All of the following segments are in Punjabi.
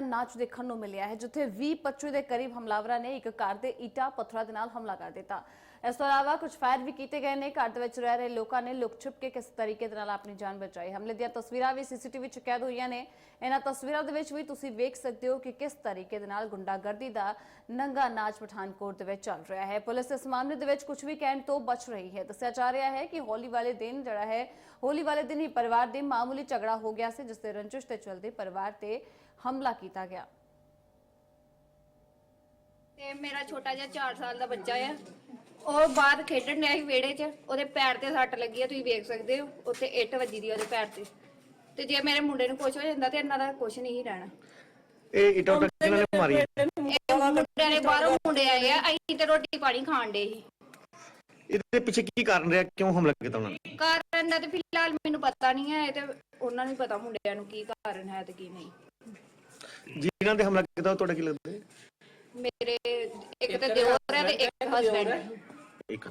ਨੰਗਾ ਨਾਚ ਦੇਖਣ ਨੂੰ ਮਿਲਿਆ ਹੈ, ਜਿੱਥੇ 20-25 ਦੇ ਕਰੀਬ ਹਮਲਾਵਰਾਂ ਨੇ ਇੱਕ ਕਾਰ ਦੇ ਈਟਾ ਪੱਥਰਾਂ ਦੇ ਨਾਲ ਹਮਲਾ ਕਰ ਦਿੱਤਾ। ਇਸ ਤੋਂ ਇਲਾਵਾ ਕੁਝ ਫਾਇਰ ਵੀ ਕੀਤੇ ਗਏ ਨੇ। ਘਰ ਦੇ ਵਿੱਚ ਰਹਿ ਰਹੇ ਲੋਕਾਂ ਨੇ ਲੁਕ ਛੁਪ ਕੇ ਕਿਸ ਤਰੀਕੇ ਦੇ ਨਾਲ ਆਪਣੀ ਜਾਨ ਬਚਾਈ। ਹਮਲੇ ਦੀਆਂ ਤਸਵੀਰਾਂ ਵੀ ਸੀਸੀਟੀਵੀ 'ਚ ਕੈਦ ਹੋਈਆਂ ਨੇ। ਇਹਨਾਂ ਤਸਵੀਰਾਂ ਦੇ ਵਿੱਚ ਵੀ ਤੁਸੀਂ ਵੇਖ ਸਕਦੇ ਹੋ ਕਿ ਕਿਸ ਤਰੀਕੇ ਦੇ ਨਾਲ ਗੁੰਡਾਗਰਦੀ ਦਾ ਨੰਗਾ ਨਾਚ ਪਠਾਨਕੋਟ ਦੇ ਵਿੱਚ ਚੱਲ ਰਿਹਾ ਹੈ। ਪੁਲਿਸ ਇਸ ਮਾਮਲੇ ਦੇ ਵਿੱਚ ਕੁਝ ਵੀ ਕਹਿਣ ਤੋਂ ਬਚ ਰਹੀ ਹੈ। ਦੱਸਿਆ ਜਾ ਰਿਹਾ ਹੈ ਕਿ ਹੋਲੀ ਵਾਲੇ ਦਿਨ ਜਿਹੜਾ ਹੈ, ਹੋਲੀ ਵਾਲੇ ਦਿਨ ਹੀ ਪਰਿਵਾਰ ਦੇ ਮਾਮੂਲੀ ਝਗੜਾ ਹੋ ਗਿਆ ਸੀ, ਜਿਸ ਦੇ ਰੰਜਿਸ਼ ਤੇ ਚਲਦੇ ਪਰਿਵਾਰ ਤੇ ਹਮਲਾ ਕੀਤਾ ਗਿਆ। ਤੇ ਮੇਰਾ ਛੋਟਾ ਜਿਹਾ 4 ਸਾਲ ਦਾ ਬੱਚਾ ਆ। ਉਹ ਬਾਹਰ ਖੇਡਣ ਡਿਆ ਸੀ ਵਿਹੜੇ 'ਚ। ਉਹਦੇ ਪੈਰ ਤੇ ਸੱਟ ਲੱਗੀ ਆ ਤੁਸੀਂ ਵੇਖ ਸਕਦੇ ਹੋ। ਉੱਥੇ ਇੱਟ ਵੱਜੀ ਦੀ ਆ ਉਹਦੇ ਪੈਰ ਤੇ। ਤੇ ਜੇ ਮੇਰੇ ਮੁੰਡੇ ਨੂੰ ਕੁਝ ਹੋ ਜਾਂਦਾ ਤੇ ਇਹਨਾਂ ਦਾ ਕੁਝ ਨਹੀਂ ਰਹਿਣਾ। ਇਹ ਇਟਾ ਉਟਾ ਕਿਹਨਾਂ ਨੇ ਮਾਰੀ ਇਹ ਮੁੰਡਿਆਂ ਨੇ ਬਾਹਰੋਂ ਮੁੰਡੇ ਆਏ ਆ। ਅਸੀਂ ਤੇ ਰੋਟੀ ਪਾਣੀ ਖਾਣ ਡੇ ਸੀ। ਇਹਦੇ ਪਿੱਛੇ ਕੀ ਕਾਰਨ ਰਿਹਾ? ਕਿਉਂ ਹਮਲਾ ਕੀਤਾ ਉਹਨਾਂ ਨੇ? ਕਾਰਨ ਦਾ ਤੇ ਫਿਲਹਾਲ ਮੈਨੂੰ ਪਤਾ ਨਹੀਂ ਹੈ ਇਹ ਤੇ ਉਹਨਾਂ ਨੂੰ ਹੀ ਪਤਾ ਮੁੰਡਿਆਂ ਨੂੰ ਕੀ ਕਾਰਨ ਹੈ ਤੇ ਕੀ ਨਹੀਂ। ਜਿਨ੍ਹਾਂ ਤੇ ਹਮਲਾ ਕੀਤਾ ਉਹ ਤੁਹਾਡੇ ਕੀ ਲੱਗਦੇ ਮੇਰੇ ਇੱਕ ਤੇ ਦਿਓਰ ਹੈ ਤੇ ਇੱਕ ਹਸਬੰਡ ਹੈ। ਇੱਕ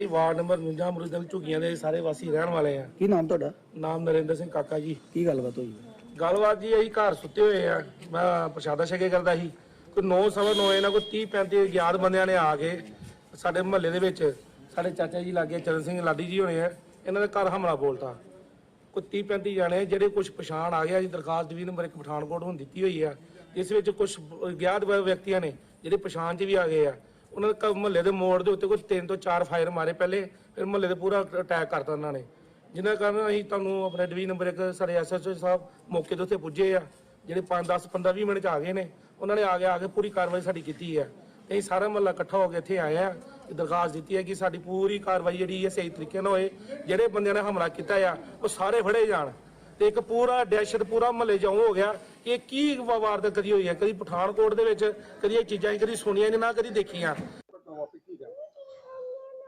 ਇਹ ਵਾਰਡ ਨੰਬਰ 49 ਅਮਰੂਦਲ ਝੁੱਗੀਆਂ ਦੇ ਸਾਰੇ ਵਾਸੀ ਰਹਿਣ ਵਾਲੇ ਆ। ਕੀ ਨਾਮ ਤੁਹਾਡਾ? ਨਾਮ ਨਰਿੰਦਰ ਸਿੰਘ ਕਾਕਾ ਜੀ। ਕੀ ਗੱਲਬਾਤ ਹੋਈ? ਗੱਲਬਾਤ ਜੀ ਅਸੀਂ ਘਰ ਸੁੱਤੇ ਹੋਏ ਆ। ਮੈਂ ਪ੍ਰਸ਼ਾਦਾ ਛਕੇ ਕਰਦਾ ਸੀ। ਕੋਈ 9 ਸਵਾ 9 ਇਹਨਾਂ ਕੋਈ 30 35 ਗਿਆਤ ਬੰਦਿਆਂ ਨੇ ਆ ਕੇ ਸਾਡੇ ਮੁਹੱਲੇ ਦੇ ਵਿੱਚ ਸਾਡੇ ਚਾਚਾ ਜੀ ਲਾਗੇ ਚਰਨ ਸਿੰਘ ਲਾਡੀ ਜੀ ਹੋਣੇ ਆ। ਇਹਨਾਂ ਦੇ ਘਰ ਹਮਲਾ ਬੋਲਤਾ। ਕੋਈ 30 35 ਜਾਣੇ, ਜਿਹੜੇ ਕੁਝ ਪਛਾਣ ਆ ਗਿਆ ਜੀ ਦਰਖਾਸਤ ਡਿਵੀਜ਼ਨ ਨੰਬਰ 1 ਪਠਾਨਕੋਟ ਨੂੰ ਦਿੱਤੀ ਹੋਈ ਆ। ਇਸ ਵਿੱਚ ਕੁਝ ਗਿਆਤ ਵਿਅਕਤੀਆਂ ਨੇ, ਜਿਹੜੇ ਪਛਾਣ 'ਚ ਵੀ ਆ ਗਏ ਆ। ਉਹਨਾਂ ਦੇ ਮਹੱਲੇ ਦੇ ਮੋੜ ਦੇ ਉੱਤੇ ਕੋਈ ਤਿੰਨ ਤੋਂ ਚਾਰ ਫਾਇਰ ਮਾਰੇ ਪਹਿਲੇ, ਫਿਰ ਮਹੱਲੇ ਦੇ ਪੂਰਾ ਅਟੈਕ ਕਰਤਾ ਉਹਨਾਂ ਨੇ। ਜਿਨ੍ਹਾਂ ਕਾਰਨ ਅਸੀਂ ਤੁਹਾਨੂੰ ਆਪਣੇ ਡਿਵੀਜ਼ਨ ਨੰਬਰ 1 ਸਾਡੇ ਐਸਐਸਓ ਸਾਹਿਬ ਮੌਕੇ 'ਤੇ ਉੱਥੇ ਪੁੱਜੇ ਆ। ਜਿਹੜੇ 5 10 15 20 ਮਿੰਟ ਚ ਆ ਗਏ ਨੇ, ਉਹਨਾਂ ਨੇ ਆ ਕੇ ਆ ਕੇ ਪੂਰੀ ਕਾਰਵਾਈ ਸਾਡੀ ਕੀਤੀ ਹੈ ਤੇ ਅਸੀਂ ਸਾਰਾ ਮਹੱਲਾ ਇਕੱਠਾ ਹੋ ਕੇ ਇੱਥੇ ਆਏ ਆ ਤੇ ਦਰਖਾਸਤ ਦਿੱਤੀ ਹੈ ਕਿ ਸਾਡੀ ਪੂਰੀ ਕਾਰਵਾਈ ਜਿਹੜੀ ਹੈ ਸਹੀ ਤਰੀਕੇ ਨਾਲ ਹੋਏ। ਜਿਹੜੇ ਬੰਦਿਆਂ ਨੇ ਹਮਲਾ ਕੀਤਾ ਆ, ਉਹ ਸਾਰੇ ਫੜੇ ਜਾਣ। ਤੇ ਇੱਕ ਪੂਰਾ ਦਹਿਸ਼ਤ ਪੂਰਾ ਮਹੱਲੇ ਜਾਉ ਹੋ ਗਿਆ ਕਿ ਇਹ ਕੀ ਵਾਰਦਾਤ ਕਦੀ ਹੋਈ ਹੈ? ਕਦੀ ਪਠਾਨਕੋਟ ਦੇ ਵਿੱਚ, ਕਦੀ ਇਹ ਚੀਜ਼ਾਂ ਕਦੀ ਸੁਣੀਆਂ ਨਾ ਕਦੀ ਦੇਖੀਆਂ।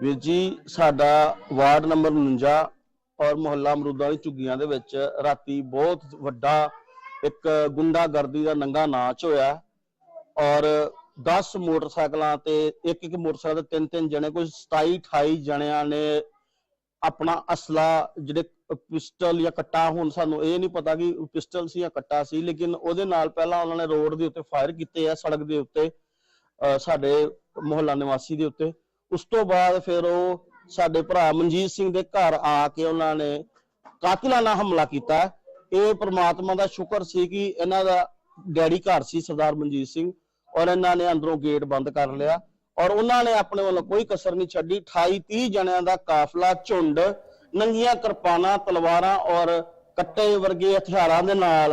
ਵੀਰ ਜੀ, ਸਾਡਾ ਵਾਰਡ ਨੰਬਰ 49 ਔਰ ਮੁਹੱਲਾ ਅਮਰੂਦਾਂ ਦੀ ਝੁੱਗੀਆਂ ਦੇ ਵਿੱਚ ਰਾਤੀ ਬਹੁਤ ਵੱਡਾ ਇੱਕ ਗੁੰਡਾਗਰਦੀ ਦਾ ਨੰਗਾ ਨਾਚ ਹੋਇਆ ਔਰ 10 ਮੋਟਰਸਾਈਕਲਾਂ ਤੇ ਇੱਕ ਇੱਕ ਮੋਟਰਸਾਈਕਲ ਤੇ ਤਿੰਨ ਤਿੰਨ ਜਣੇ, ਕੋਈ 27 28 ਜਣਿਆਂ ਨੇ ਆਪਣਾ ਅਸਲਾ ਜਿਹੜੇ ਪਿਸਟਲ ਜਾਂ ਕੱਟਾ ਹੁਣ ਸਾਨੂੰ ਇਹ ਨਹੀਂ ਪਤਾ ਕਿ ਪਿਸਟਲ ਸੀ ਜਾਂ ਕੱਟਾ ਸੀ, ਲੇਕਿਨ ਉਹਦੇ ਨਾਲ ਪਹਿਲਾਂ ਉਹਨਾਂ ਨੇ ਰੋਡ ਦੇ ਉੱਤੇ ਫਾਇਰ ਕੀਤੇ ਆ, ਸੜਕ ਦੇ ਉੱਤੇ ਅਹ ਸਾਡੇ ਮੁਹੱਲਾ ਨਿਵਾਸੀ ਦੇ ਉੱਤੇ। ਉਸ ਤੋਂ ਬਾਅਦ ਫਿਰ ਉਹ ਸਾਡੇ ਭਰਾ ਮਨਜੀਤ ਸਿੰਘ ਦੇ ਘਰ ਆ ਕੇ ਉਹਨਾਂ ਨੇ ਕਾਤਿਲਾਨਾ ਹਮਲਾ ਕੀਤਾ। ਇਹ ਪ੍ਰਮਾਤਮਾ ਦਾ ਸ਼ੁਕਰ ਸੀ ਕਿ ਇਹਨਾਂ ਦਾ ਡੈਡੀ ਘਰ ਸੀ, ਸਰਦਾਰ ਮਨਜੀਤ ਸਿੰਘ। ਔਰ ਇਹਨਾਂ ਨੇ ਅੰਦਰੋਂ ਗੇਟ ਬੰਦ ਕਰ ਲਿਆ। ਔਰ ਉਹਨਾਂ ਨੇ ਆਪਣੇ ਵੱਲੋਂ ਕੋਈ ਕਸਰ ਨਹੀਂ ਛੱਡੀ। 28 30 ਜਣਿਆਂ ਦਾ ਕਾਫਲਾ, ਝੁੰਡ, ਨੰਗੀਆਂ ਕਿਰਪਾਨਾਂ, ਤਲਵਾਰਾਂ ਔਰ ਕੱਟੇ ਵਰਗੇ ਹਥਿਆਰਾਂ ਦੇ ਨਾਲ